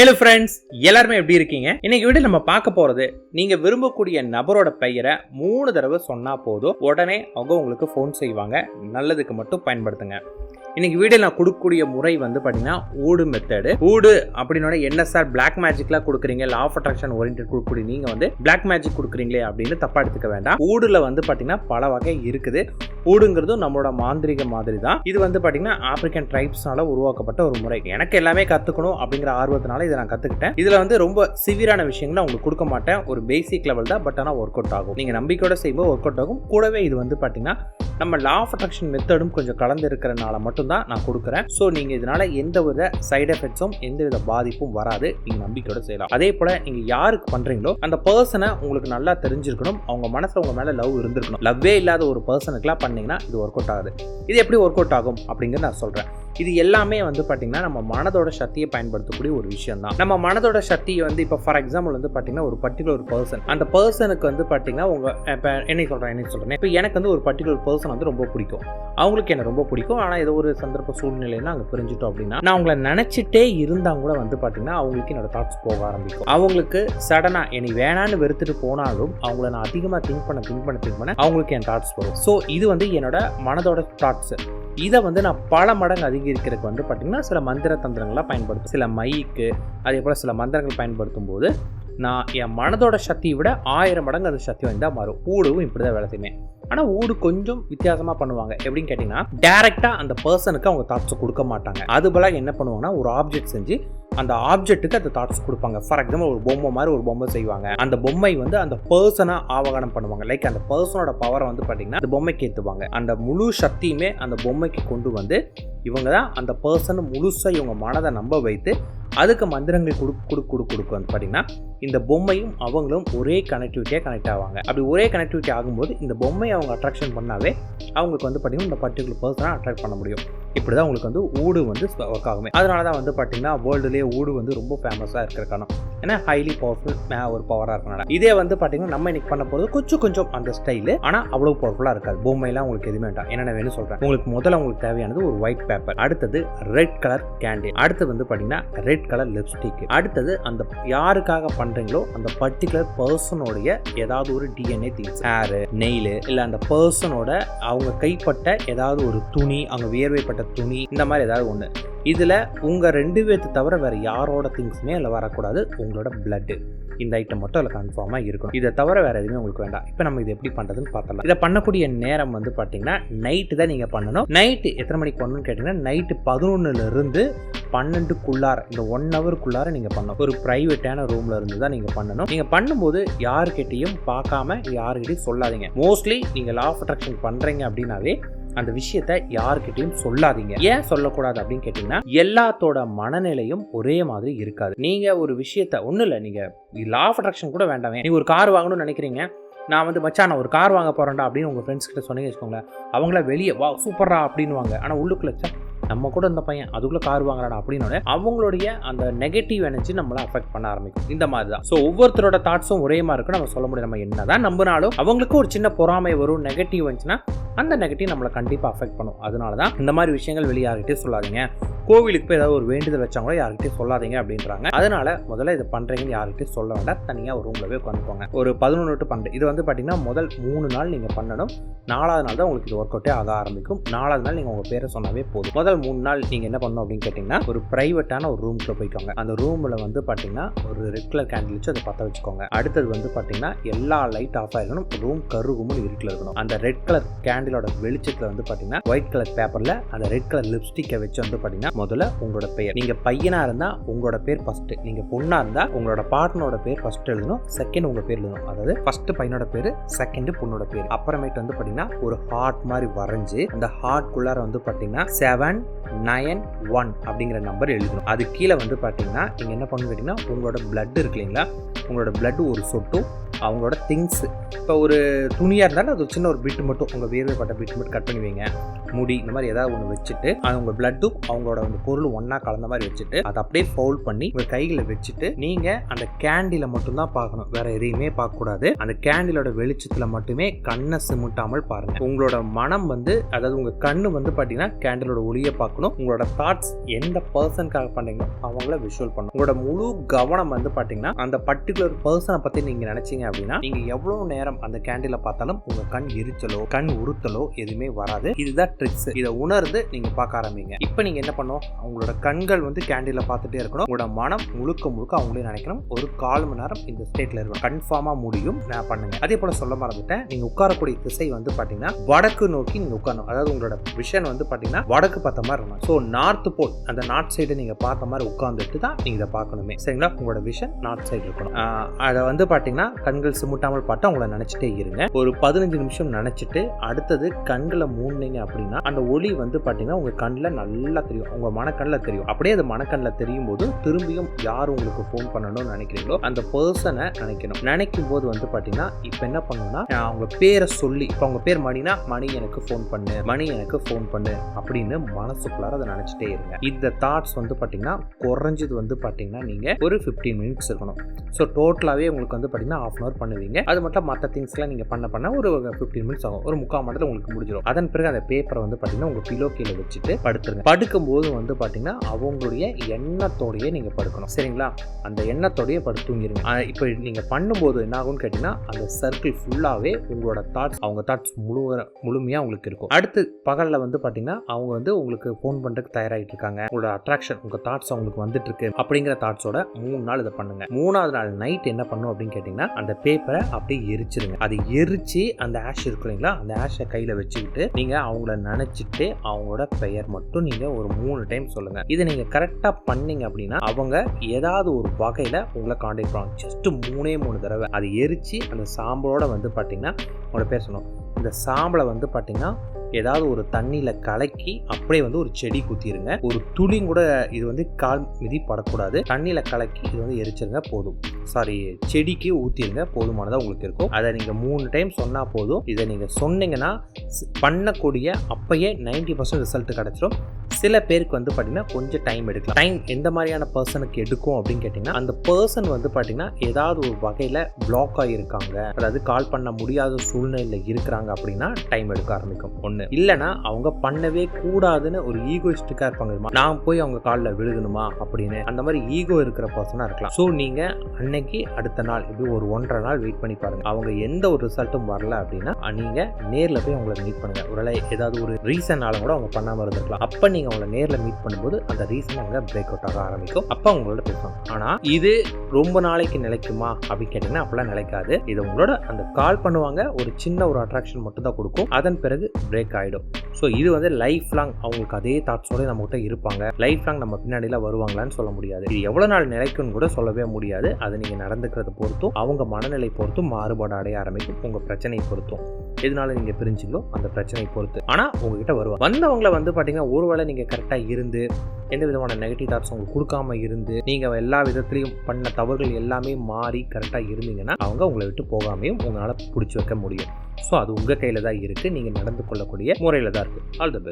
Hello friends எல்லாருமே எப்படி இருக்கீங்க? இன்னைக்கு வீடியோ நம்ம பார்க்க போறது நீங்க விரும்பக்கூடிய நபரோட பெயரை மூணு தடவை சொன்னா போதும் உடனே அவங்க உங்களுக்கு ஃபோன் செய்வாங்க நல்லதுக்கு மட்டும் பயன்படுத்துங்க. இன்னைக்கு வீடியோ நான் கொடுக்கக்கூடிய முறை வந்து பார்த்தீங்கன்னா ஊடு மெத்தடு ஊடு அப்படின்னோட என்ன சார் பிளாக் மேஜிக்லாம் கொடுக்குறீங்க லா ஆஃப் அட்ராக்ஷன் ஓரியன்ட் கொடுக்கக்கூடிய நீங்கள் வந்து பிளாக் மேஜிக் கொடுக்குறீங்களே அப்படின்னு தப்பாக எடுத்துக்க வேண்டாம். ஊடுல வந்து பார்த்தீங்கன்னா பல வகை இருக்குது. ஊடுங்கிறதும் நம்மளோட மாந்திரிக மாதிரி தான் இது வந்து பார்த்தீங்கன்னா ஆப்பிரிக்கன் ட்ரைப்ஸ்னால உருவாக்கப்பட்ட ஒரு முறை. எனக்கு எல்லாமே கற்றுக்கணும் அப்படிங்கிற ஆர்வத்தினால இதை நான் கற்றுக்கிட்டேன் இதில் வந்து ரொம்ப சிவியரான விஷயங்களை உங்களுக்கு கொடுக்க மாட்டேன். ஒரு பேசிக் லெவல் தான் பட் ஆனால் ஒர்க் அவுட் ஆகும். நீங்கள் நம்பிக்கையோட செய்யும்போது ஒர்க் அவுட் ஆகும். கூடவே இது வந்து பார்த்தீங்கன்னா நம்ம லா ஆஃப் அட்ராக்ஷன் மெத்தடும் கொஞ்சம் கலந்து இருக்கிறனால மட்டும்தான் நான் கொடுக்குறேன். ஸோ நீங்கள் இதனால் எந்த வித சைடு எஃபெக்ட்ஸும் எந்த வித பாதிப்பும் வராது. நீங்கள் நம்பிக்கையோட செய்யலாம். அதே போல் நீங்கள் யாருக்கு பண்ணுறீங்களோ அந்த பர்சனை உங்களுக்கு நல்லா தெரிஞ்சிருக்கணும். அவங்க மனசில் உங்கள் மேலே லவ் இருந்திருக்கணும். லவ்வே இல்லாத ஒரு பர்சனுக்குலாம் பண்ணிங்கன்னா இது ஒர்க் அவுட் ஆகுது. இது எப்படி ஒர்க் அவுட் ஆகும்? அப்படிங்கிறது நான் சொல்கிறேன் இது எல்லாமே வந்து பார்த்திங்கன்னா நம்ம மனதோட சக்தியை பயன்படுத்தக்கூடிய ஒரு விஷயம் தான் நம்ம மனதோட சக்தியை வந்து இப்போ ஃபார் எக்ஸாம்பிள் வந்து பார்த்திங்கன்னா ஒரு பர்டிகுலர் பர்சன் அந்த பர்சனுக்கு வந்து பார்த்திங்கன்னா உங்கள் இப்போ என்ன சொல்கிறேன் என்ன சொல்கிறேன் இப்போ எனக்கு வந்து ஒரு பர்டிகுலர் பர்சன் வந்து ரொம்ப பிடிக்கும். அவங்களுக்கு என்ன ரொம்ப பிடிக்கும். ஆனால் ஏதோ ஒரு சந்தர்ப்ப சூழ்நிலையில அங்கே பிரிஞ்சுட்டோம் அப்படின்னா நான் அவங்கள நினச்சிட்டே இருந்தால் கூட வந்து பார்த்திங்கன்னா அவங்களுக்கு என்னோட தாட்ஸ் போக ஆரம்பிக்கும். அவங்களுக்கு சடனாக என்னை வேணான்னு வெறுத்துட்டு போனாலும் அவங்கள நான் அதிகமாக திங்க் பண்ண திங்க் பண்ண திங்க் பண்ண அவங்களுக்கு என் தாட்ஸ் வரும். ஸோ இது வந்து என்னோட மனதோட தாட்ஸ் இதை வந்து நான் பல மடங்கு அதிகரிக்கிறதுக்கு வந்து பார்த்திங்கன்னா சில மந்திர தந்திரங்களாக பயன்படுத்தும் சில மைக்கு அதே போல் சில மந்திரங்கள் பயன்படுத்தும் போது நான் என் மனதோட சக்தியை விட ஆயிரம் மடங்கு அந்த சக்தி வந்தால் மாறும். ஊடுவும் இப்படி தான் வேலை செய்யுமே ஆனால் ஊடு கொஞ்சம் வித்தியாசமாக பண்ணுவாங்க. எப்படின்னு கேட்டிங்கன்னா டேரெக்டாக அந்த பர்சனுக்கு அவங்க தாட்ஸை கொடுக்க மாட்டாங்க. அது போல என்ன பண்ணுவாங்கன்னா ஒரு ஆப்ஜெக்ட் செஞ்சு அந்த ஆப்ஜெக்ட்டுக்கு அந்த தாட்ஸ் கொடுப்பாங்க. ஃபார் எக்ஸாம்பிள் ஒரு பொம்மை மாதிரி ஒரு பொம்மை செய்வாங்க. அந்த பொம்மை வந்து அந்த பர்சனாக ஆவகானம் பண்ணுவாங்க. லைக் அந்த பர்சனோட பவரை வந்து பார்த்தீங்கன்னா அந்த பொம்மைக்கு ஏற்றுவாங்க அந்த முழு சக்தியுமே அந்த பொம்மைக்கு கொண்டு வந்து இவங்க தான் அந்த பர்சன் முழுசாக இவங்க மனதை நம்ப வைத்து அதுக்கு மந்திரங்கள் கொடு கொடு கொடு கொடுக்கு வந்து பார்த்தீங்கன்னா இந்த பொம்மையும் அவங்களும் ஒரே கனெக்டிவிட்டியாக கனெக்ட் ஆவாங்க. அப்படி ஒரே கனெக்டிவிட்டி ஆகும்போது இந்த பொம்மையை அவங்க அட்ராக்ஷன் பண்ணாவே அவங்களுக்கு வந்து பார்த்தீங்கன்னா இந்த பர்டிகுலர் பர்சனாக அட்ராக்ட் பண்ண முடியும். இப்படி தான் உங்களுக்கு வந்து ஊடு வந்து ஒர்க் ஆகுமே. அதனால தான் வந்து பார்த்தீங்கன்னா வேர்ல்டுலேயே ஊடு வந்து ரொம்ப ஃபேமஸாக இருக்கிற காரணம். ஏன்னா ஹைலி பவர்ஃபுல் ஒரு பவராக இருக்கனால. இதே வந்து பார்த்தீங்கன்னா நம்ம இன்னைக்கு பண்ண போகிறது கொஞ்சம் கொஞ்சம் அந்த ஸ்டைலு ஆனால் அவ்வளோ பவர்ஃபுல்லாக இருக்காது. பொம்மைலாம் உங்களுக்கு எதுவுமே வேண்டாம். என்னென்ன வேணும் சொல்கிறேன் உங்களுக்கு முதல்ல உங்களுக்கு தேவையானது ஒரு ஒயிட் பேப்பர் அடுத்தது ரெட் கலர் கேண்டில் அடுத்து வந்து பார்த்தீங்கன்னா ரெட் கலர் லிப்ஸ்டிக் அடுத்தது அந்த யாருக்காக பண்றீங்களோ அந்த பர்டிகுலர் பர்சனோடைய ஏதாவது ஒரு டிஎன்ஏ திங்ஸ் ஹேரு நெயில் இல்லை அந்த பர்சனோட அவங்க கைப்பட்ட ஏதாவது ஒரு துணி அவங்க வியர்வைப்பட்ட துணி இந்த மாதிரி ஏதாவது ஒன்று இதில் உங்கள் ரெண்டு பேர்த்து தவிர வேறு யாரோட திங்ஸுமே அதில் வரக்கூடாது. உங்களோட பிளட்டு இந்த ஐட்டம் மட்டும் அதில் கன்ஃபார்மாக இருக்கணும். இதை தவிர வேறு எதுவுமே உங்களுக்கு வேண்டாம். இப்போ நம்ம இது எப்படி பண்ணுறதுன்னு பார்த்தலாம் இதை பண்ணக்கூடிய நேரம் வந்து பார்த்தீங்கன்னா நைட்டு தான் நீங்கள் பண்ணணும். நைட்டு எத்தனை மணிக்கு பண்ணணும்னு கேட்டிங்கன்னா நைட்டு பதினொன்றுலேருந்து பன்னெண்டுக்குள்ளார இந்த ஒன் ஹவருக்குள்ளார நீங்கள் பண்ணணும். ஒரு ப்ரைவேட்டான ரூமில் இருந்து தான் நீங்கள் பண்ணணும். நீங்கள் பண்ணும்போது யாருக்கிட்டையும் பார்க்காம யாருக்கிட்டையும் சொல்லாதீங்க. மோஸ்ட்லி நீங்கள் லா ஆஃப் அட்ராக்ஷன் பண்ணுறீங்க அப்படின்னாவே அந்த விஷயத்த யாருக்கிட்டையும் சொல்லாதீங்க. ஏன் சொல்லக்கூடாது அப்படின்னு கேட்டிங்கன்னா எல்லாத்தோட மனநிலையும் ஒரே மாதிரி இருக்காது. நீங்கள் ஒரு விஷயத்த ஒன்றும் இல்லை நீங்கள் லா ஆஃப் அட்ராக்ஷன் கூட வேண்டாமே. நீங்கள் ஒரு கார் வாங்கணும்னு நினைக்கிறீங்க. நான் வந்து மச்சான் நான் ஒரு கார் வாங்க போகிறேன்டா அப்படின்னு உங்கள் ஃப்ரெண்ட்ஸ் கிட்ட சொன்னீங்க வச்சுக்கோங்களேன் அவங்கள வெளியே வா சூப்பரா அப்படின்வாங்க ஆனால் உள்ளுக்குள்ள நம்ம கூட இந்த பையன் அதுக்குள்ளே கார் வாங்குறாடா அப்படின்னு அவங்களுடைய அந்த நெகட்டிவ் எனர்ஜி நம்மளை அஃபெக்ட் பண்ண ஆரம்பிக்கும். இந்த மாதிரி தான் ஸோ ஒவ்வொருத்தரோட தாட்ஸும் ஒரே மாதிரி இருக்கும். நம்ம சொல்ல முடியும் நம்ம என்னதான் நம்பினாலும் அவங்களுக்கு ஒரு சின்ன பொறாமை வரும் நெகட்டிவ் வந்துச்சுன்னா அந்த நெகட்டிவ் நம்மளை கண்டிப்பாக அஃபெக்ட் பண்ணும். அதனால தான் இந்த மாதிரி விஷயங்கள் வெளியாகிட்டே சொல்லாதீங்க. கோவிலுக்கு போய் ஏதாவது ஒரு வேண்டுதல் வச்சா கூட யார்கிட்டயும் சொல்லாதீங்க அப்படின்றாங்க. அதனால முதல்ல இதை பண்ணுறீங்கன்னு யார்கிட்டயும் சொல்ல வேண்டாம். தனியாக ஒரு ரூமில் போய் உட்காந்துக்கோங்க. ஒரு பதினொன்று டு பன்னெண்டு. இது வந்து பார்த்தீங்கன்னா முதல் மூணு நாள் நீங்கள் பண்ணணும். நாலாவது நாள் தான் உங்களுக்கு இது ஒர்க் அவுட்டே ஆக ஆரம்பிக்கும். நாலாவது நாள் நீங்கள் உங்கள் பேரை சொன்னாவே போதும். முதல் மூணு நாள் நீங்கள் என்ன பண்ணணும் அப்படின்னு கேட்டிங்கன்னா ஒரு ப்ரைவேட்டான ஒரு ரூம்க்குள்ள போய்க்கோங்க. அந்த ரூமில் வந்து பார்த்தீங்கன்னா ஒரு ரெட் கலர் கேண்டில் வச்சு அதை பற்ற வச்சுக்கோங்க. அடுத்தது வந்து பார்த்தீங்கன்னா எல்லா லைட் ஆஃப் ஆகிருக்கணும் ரூம் கருகுமுன்னு இருட்டில் இருக்கணும். அந்த ரெட் கலர் கேண்டிலோட வெளிச்சத்தில் வந்து பார்த்தீங்கன்னா ஒயிட் கலர் பேப்பரில் அந்த ரெட் கலர் லிப்ஸ்டிக்கை வச்சு வந்து பார்த்தீங்கன்னா முதல்ல உங்களோட பெயர். நீங்கள் பையனாக இருந்தால் உங்களோட பேர் ஃபஸ்ட்டு நீங்கள் பொண்ணாக இருந்தால் உங்களோட பார்ட்னரோட பேர் ஃபஸ்ட் எழுதணும். செகண்ட் உங்கள் பேர் எழுதணும். அதாவது ஃபஸ்ட்டு பையனோட பேர் செகண்ட் பொண்ணோட பேர். அப்புறமேட்டு வந்து பார்த்தீங்கன்னா ஒரு ஹார்ட் மாதிரி வரைஞ்சு அந்த ஹார்ட்குள்ளார வந்து பார்த்தீங்கன்னா செவன் நயன் ஒன் அப்படிங்கிற நம்பர் எழுதணும். அது கீழே வந்து பார்த்தீங்கன்னா நீங்கள் என்ன பண்ணணும் கேட்டிங்கன்னா உங்களோட பிளட் இருக்கு இல்லைங்களா? உங்களோட பிளட் ஒரு சொட்டும் அவங்களோட திங்ஸ் இப்போ ஒரு துணியாக இருந்தாலும் அது சின்ன ஒரு பிட்டு மட்டும் உங்கள் வேர்வைப்பட்ட பிட்டு மட்டும் கட் பண்ணி வைங்க. முடி இந்த மாதிரி ஏதாவது ஒன்று வச்சுட்டு அது உங்கள் பிளட்டும் அவங்களோட அந்த பொருள் ஒன்றா கலந்த மாதிரி வச்சுட்டு அதை அப்படியே ஃபவுல் பண்ணி உங்கள் கைகளை வச்சுட்டு நீங்கள் அந்த கேண்டில மட்டும்தான் பார்க்கணும். வேற எதையுமே பார்க்கக்கூடாது. அந்த கேண்டிலோட வெளிச்சத்தில் மட்டுமே கண்ணை சிமிட்டாமல் பாருங்க. உங்களோட மனம் வந்து அதாவது உங்கள் கண்ணு வந்து பார்த்தீங்கன்னா கேண்டிலோட ஒளியை பார்க்கணும். உங்களோட தாட்ஸ் எந்த பர்சனுக்காக பண்ணீங்களோ அவங்கள விஷுவல் பண்ணணும். உங்களோட முழு கவனம் வந்து பார்த்தீங்கன்னா அந்த பர்டிகுலர் பர்சனை பற்றி நீங்கள் நினைச்சீங்க அப்படின்னா நீங்கள் எவ்வளோ நேரம் அந்த கேண்டில பார்த்தாலும் உங்கள் கண் எரிச்சலோ கண் உறுத்தலோ எதுவுமே வராது. இதுதான் ட்ரிக்ஸ் இதை உணர்ந்து நீங்க பார்க்க ஆரம்பிங்க. இப்போ நீங்க என்ன பண்ணணும்? அவங்களோட கண்கள் வந்து கேண்டில பார்த்துட்டே இருக்கணும். உங்களோட மனம் முழுக்க முழுக்க அவங்களே நினைக்கணும். ஒரு கால் மணி நேரம் இந்த ஸ்டேட்ல இருக்கணும். கன்ஃபார்மா முடியும். நான் பண்ணுங்க. அதே போல சொல்ல மறந்துட்டேன். நீங்க உட்காரக்கூடிய திசை வந்து பாத்தீங்கன்னா வடக்கு நோக்கி நீங்க உட்காரணும். அதாவது உங்களோட விஷன் வந்து பாத்தீங்கன்னா வடக்கு பார்த்த மாதிரி இருக்கணும். ஸோ நார்த் போல் அந்த நார்த் சைடு நீங்க பார்த்த மாதிரி உட்கார்ந்துட்டு தான் நீங்க இதை பார்க்கணுமே. சரிங்களா? உங்களோட விஷன் நார்த் சைடு இருக்கணும். அதை வந்து பாத்தீங்கன்னா கண்கள் சிமுட்டாமல் பார்த்து அவங்கள நினைச்சிட்டே இருங்க. ஒரு பதினஞ்சு நிமிஷம் நினைச்சிட்டு அடுத்தது கண்களை மூணுங்க அப்படின்னா அந்த ஒளி வந்து பார்த்தீங்கன்னா உங்கள் கண்ணில் நல்லா தெரியும். உங்கள் மனக்கண்ணில் தெரியும். அப்படியே அது மனக்கண்ணில் தெரியும் போது திரும்பியும் யார் உங்களுக்கு ஃபோன் பண்ணணும்னு நினைக்கிறீங்களோ அந்த பர்சனை நினைக்கணும். நினைக்கும் போது வந்து பார்த்தீங்கன்னா இப்போ என்ன பண்ணணும்னா அவங்க பேரை சொல்லி இப்போ அவங்க பேர் மணினா மணி எனக்கு ஃபோன் பண்ணு. மணி எனக்கு ஃபோன் பண்ணு. அப்படின்னு மனசுக்குள்ளார அதை நினச்சிட்டே இருங்க. இந்த தாட்ஸ் வந்து பார்த்தீங்கன்னா குறைஞ்சது வந்து பார்த்தீங்கன்னா நீங்கள் ஒரு 15 மினிட்ஸ் இருக்கணும். ஸோ டோட்டலாகவே உங்களுக்கு வந்து பார்த்தீங்கன்னா ஆஃப் அன் அவர் பண்ணுவீங்க. அது மட்டும் மற்ற திங்ஸ்லாம் நீங்கள் பண்ண பண்ண ஒரு ஃபிஃப்டீன் மினிட்ஸ் ஆகும். ஒரு முக்கால் மணி நேரத்தில் உங்களுக்கு முடிஞ்சிடும் அதன் பிறகு அந்த பேப்பரை வந்து பார்த்தீங்கன்னா உங்கள் பிலோ கீழே வச்சுட்டு படுத்துருங்க. படுக்கும்போது வந்து பார்த்தீங்கன்னா அவங்களுடைய எண்ணத்தோடையே நீங்கள் படுக்கணும். சரிங்களா? அந்த எண்ணத்தோடையே படுத்து தூங்கிடுங்க இப்போ நீங்கள் பண்ணும்போது என்ன ஆகும்னு கேட்டிங்கன்னா அந்த சர்க்கிள் ஃபுல்லாகவே உங்களோட தாட்ஸ் அவங்க தாட்ஸ் முழு முழுமையாக உங்களுக்கு இருக்கும். அடுத்து பகலில் வந்து பார்த்தீங்கன்னா அவங்க வந்து உங்களுக்கு ஃபோன் பண்ணுறதுக்கு தயாராகிட்டு இருக்காங்க. உங்களோட அட்ராக்ஷன் உங்கள் தாட்ஸ் அவங்களுக்கு வந்துட்டு இருக்கு. அப்படிங்கிற தாட்ஸோட மூணு நாள் இதை பண்ணுங்க. மூணாவது நாள் நைட் என்ன பண்ணும் அப்படின்னு கேட்டிங்கன்னா அந்த பேப்பரை அப்படியே எரிச்சிருங்க. அது எரிச்சு அந்த ஆஷ் இருக்கு இல்லைங்களா? அந்த ஆஷை கையில் வச்சுக்கிட்டு நீங்கள் அவங்கள நினச்சிட்டு அவங்களோட பெயர் மட்டும் நீங்கள் ஒரு மூணு டைம் சொல்லுங்கள் இதை நீங்கள் கரெக்டாக பண்ணீங்க அப்படின்னா அவங்க ஏதாவது ஒரு வகையில் உங்களை காண்டாக்ட் பண்ணுவாங்க. ஜஸ்ட்டு மூணே மூணு தடவை. அது எரித்து அந்த சாம்பலோட வந்து பார்த்தீங்கன்னா உங்களோட பேர் சொன்னோம் இந்த சாம்பலை வந்து பார்த்தீங்கன்னா ஏதாவது ஒரு தண்ணியில் கலக்கி அப்படியே வந்து ஒரு செடி குத்திருங்க. ஒரு துளி கூட இது வந்து கால் மிதி படக்கூடாது. தண்ணியில் கலக்கி இது வந்து எரிச்சிருங்க போதும். சாரி செடிக்கு ஊற்றிருங்க போதுமானதாக உங்களுக்கு இருக்கும். அதை நீங்கள் மூணு டைம் சொன்னால் போதும். இதை நீங்கள் சொன்னீங்கன்னா பண்ணக்கூடிய அப்பயே 90% பர்சன்ட் ரிசல்ட் கிடச்சிரும். சில பேருக்கு வந்து பார்த்தீங்கன்னா கொஞ்சம் டைம் எடுக்கலாம். டைம் எந்த மாதிரியான பர்சனுக்கு எடுக்கும் அப்படின்னு கேட்டிங்கன்னா அந்த பர்சன் வந்து பார்த்தீங்கன்னா ஏதாவது ஒரு வகையில் பிளாக் ஆகியிருக்காங்க அதாவது கால் பண்ண முடியாத சூழ்நிலையில் இருக்கிறாங்க அப்படின்னா டைம் எடுக்க ஆரம்பிக்கும். ஒன்று இல்லைன்னா அவங்க பண்ணவே கூடாதுன்னு ஒரு ஈகோயிஸ்டிக்காக இருப்பாங்க. நான் போய் அவங்க காலில் விழுகணுமா அப்படின்னு. அந்த மாதிரி ஈகோ இருக்கிற பர்சனாக இருக்கலாம். ஸோ நீங்கள் அன்னைக்கு அடுத்த நாள் இப்படி ஒரு ஒன்றரை நாள் வெயிட் பண்ணி பாருங்க. அவங்க எந்த ஒரு ரிசல்ட்டும் வரல அப்படின்னா நீங்கள் நேரில் போய் அவங்கள மீட் பண்ணுங்க. ஒருவேளை ஏதாவது ஒரு ரீசனால கூட அவங்க பண்ணாமல் இருந்திருக்கலாம். அப்போ நீங்கள் அவங்கள நேரில் மீட் பண்ணும்போது அந்த ரீசன் அங்கே பிரேக் அவுட் ஆக ஆரம்பிக்கும். அப்போ அவங்களோட பேசுவாங்க ஆனால் இது ரொம்ப நாளைக்கு நிலைக்குமா அப்படின்னு கேட்டிங்கன்னா அப்பெல்லாம் நிலைக்காது. இது உங்களோட அந்த கால் பண்ணுவாங்க ஒரு சின்ன ஒரு அட்ராக்ஷன் மட்டும் தான் கொடுக்கும். அதன் பிறகு பிரேக் ஆகிடும் ஸோ இது வந்து லைஃப் லாங் அவங்களுக்கு அதே தாட்ஸோட நம்மகிட்ட இருப்பாங்க. லைஃப் லாங் நம்ம பின்னாடிலாம் வருவாங்களான்னு சொல்ல முடியாது. இது எவ்வளோ நாள் நிலைக்கும்னு கூட சொல்லவே முடியாது. அது நீங்கள் நடந்துக்கிறத பொறுத்தும் அவங்க மனநிலை பொறுத்தும் மாறுபாடு அடைய ஆரம்பிக்கும். உங்கள் பிரச்சனையை பொறுத்தும். எதனால நீங்கள் பிரிஞ்சுங்களோ அந்த பிரச்சனை பொறுத்து. ஆனால் உங்ககிட்ட வருவாங்க வந்தவங்களை வந்து பார்த்தீங்கன்னா ஒருவேளை நீங்கள் கரெக்டாக இருந்து எந்த விதமான நெகட்டிவ் தாட்ஸ் உங்களுக்கு கொடுக்காம இருந்து நீங்கள் எல்லா விதத்துலையும் பண்ண தவறுகள் எல்லாமே மாறி கரெக்டாக இருந்தீங்கன்னா அவங்க உங்களை விட்டு போகாமையும் உங்களால் பிடிச்சி வைக்க முடியும். ஸோ அது உங்கள் கையில் தான் இருக்குது நீங்கள் நடந்து கொள்ளக்கூடிய முறையில் தான் இருக்குது ஆல் த பெஸ்ட்